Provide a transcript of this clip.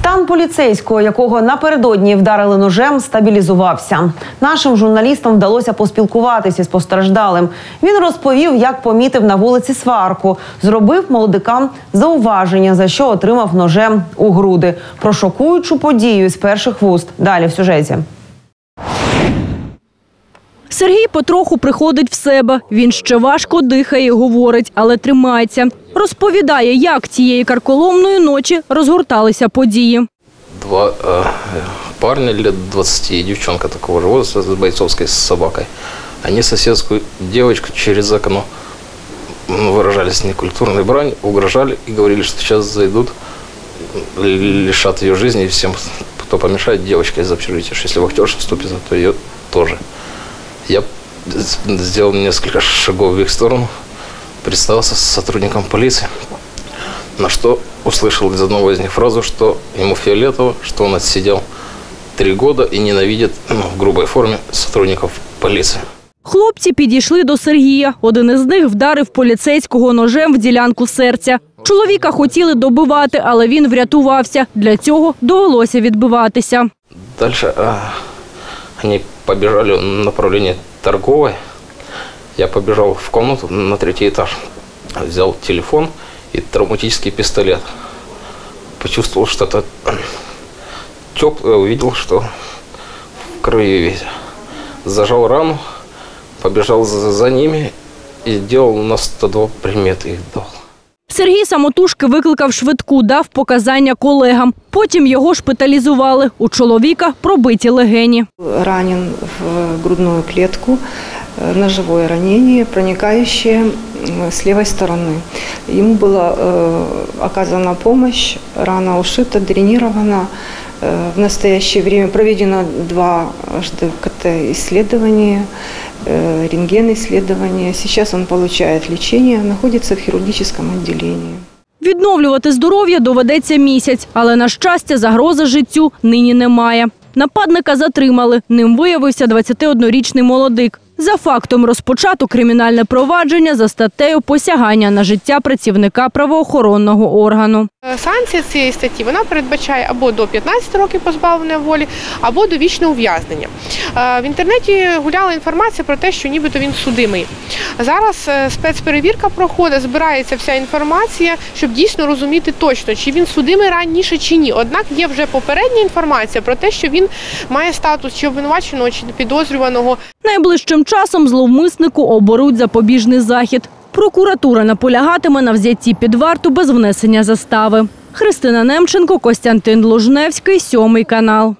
Стан поліцейського, якого напередодні вдарили ножем, стабілізувався. Нашим журналістам вдалося поспілкуватися з постраждалим. Він розповів, як помітив на вулиці сварку, зробив молодикам зауваження, за що отримав ножем у груди. Про шокуючу подію з перших вуст. Далі в сюжеті. Сергій потроху приходить в себе. Він ще важко дихає, говорить, але тримається. Розповідає, як цієї карколомної ночі розгорталися події. Два э, парня лет 20 и такого же возраста с бойцовской собакой. Они соседскую девочку через окно выражались некультурной брань, угрожали и говорили, что сейчас зайдут, л- лишат ее жизни и всем, кто помешает девочка из общежития. Что если вахтерша вступится, то ее тоже. Я сделал несколько шагов в их сторону, представился с сотрудником полиции, на что услышал из одного из них фразу, что ему фиолетово, что он отсидел три года и ненавидит ну, в грубой форме сотрудников полиции. Хлопці підійшли до Сергія. Один із них вдарив поліцейського ножем в ділянку серця. Чоловіка хотіли добивати, але він врятувався. Для цього довелося відбиватися. А, они побежали в направлении торговой. Я побежал в комнату на третий этаж, взял телефон и травматический пистолет. Почувствовал что-то теплое, увидел, что в крови весь. Зажал рану, побежал за, за ними и делал на 102 приметы их дал. Сергій самотужки викликав швидку, дав показання колегам. Потім його шпиталізували. У чоловіка пробиті легені. ранен в грудную клетку, э, ножевое ранение, проникающее м, с левой стороны. Ему была э, оказана помощь, рана ушита, дренирована. В настоящее время проведено два КТ-исследования, э, рентген-исследования. Сейчас он получает лечение, находится в хирургическом отделении. Відновлювати здоров'я доведеться місяць, але на щастя загрози життю нині немає. Нападника затримали. Ним виявився 21-річний молодик. За фактом розпочато кримінальне провадження за статтею посягання на життя працівника правоохоронного органу. Е, Санкція цієї статті вона передбачає або до 15 років позбавлення волі, або до вічного ув'язнення. Е, В інтернеті гуляла інформація про те, що нібито він судимий. Зараз е, спецперевірка проходить, збирається вся інформація, щоб дійсно розуміти точно, чи він судимий раніше чи ні. Однак є вже попередня інформація про те, що він має статус чи обвинуваченого, чи підозрюваного. Найближчим часом зловмиснику оберуть запобіжний захід. Прокуратура наполягатиме на взятті під варту без внесення застави. Христина Немченко, Костянтин Лужневський, сьомий канал.